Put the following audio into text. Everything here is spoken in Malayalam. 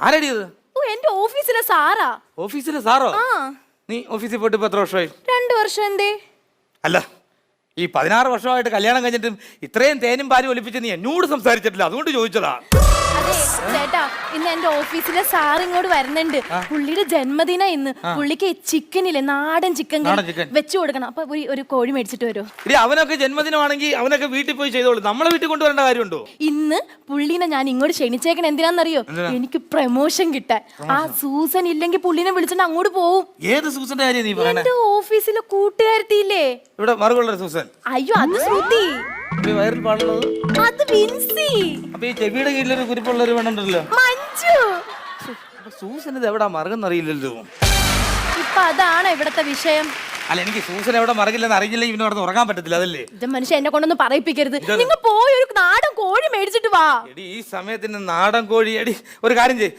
ആരടി ഇത്? ഓ എന്റെ ഓഫീസിലെ സാറാ. ഓഫീസിലെ സാറോ? ആ. നീ ഓഫീസിൽ പോയിട്ട് ഇപ്പൊ എത്ര വർഷമായി? രണ്ടു വർഷം എന്തേ? അല്ല ഈ പതിനാറ് വർഷമായിട്ട് കല്യാണം കഴിഞ്ഞിട്ടും ഇത്രയും തേനും പാലും ഒലിപ്പിച്ച് നീ എന്നോട് സംസാരിച്ചിട്ടില്ല. അതുകൊണ്ട് ചോദിച്ചതാ. ചേട്ടാ ഇന്ന് എന്റെ ഓഫീസിലെ സാർ ഇങ്ങോട്ട് വരുന്നുണ്ട്. പുള്ളിയുടെ ജന്മദിന ഇന്ന്. പുള്ളിക്ക് ചിക്കൻ ഇല്ലേ നാടൻ ചിക്കൻ. വെച്ചു കൊടുക്കണം. അപ്പൊ ഒരു- കോഴി മേടിച്ചിട്ട് വരുമോ ഇടി അവനൊക്കെ ജന്മദിനമാണെങ്കിൽ അവനൊക്കെ വീട്ടിൽ പോയി ചെയ്തോളൂ. നമ്മളെ വീട്ടിൽ കൊണ്ടുവരേണ്ട കാര്യമുണ്ടോ? ഇന്ന് പുള്ളിനെ ഞാൻ ഇങ്ങോട്ട് ക്ഷണിച്ചേക്കണ. എന്തിനാന്നറിയോ? എനിക്ക് പ്രമോഷൻ കിട്ടാൻ. ആ സൂസൻ ഇല്ലെങ്കിൽ പുള്ളിനെ വിളിച്ചിട്ട് അങ്ങോട്ട് പോവും. ഏത് സൂസന്റെ കാര്യം നീ ഓഫീസിലെ ഇവിടെ മറുകൊള്ളൊരു സൂസൻ അയ്യോ അത് ശ്രുതി. ഈ വയറിൽ പാടുള്ളത്? അത് വിൻസി. അപ്പൊ ഈ ചെവിയുടെ കീഴിലൊരു കുരിപ്പുള്ളൊരു വേണുണ്ടല്ലോ മഞ്ജു. സൂസൻ ഇത് മറങ്ങുന്ന മറുകെന്നറിയില്ലല്ലോ ഇപ്പൊ അതാണ് ഇവിടത്തെ വിഷയം. അല്ല എനിക്ക് സൂസൻ എവിടെ മറകില്ലെന്ന് അറിയില്ല ഇവന് അവിടെ ഉറങ്ങാൻ പറ്റത്തില്ല അതല്ലേ? ഇത് മനുഷ്യ എന്നെ കൊണ്ടൊന്നും പറയിപ്പിക്കരുത്. നിങ്ങൾ പോയി ഒരു നാടൻ കോഴി മേടിച്ചിട്ട് വാ. എടി ഈ സമയത്തിന് നാടൻ കോഴി എടി ഒരു കാര്യം ചെയ്യ്.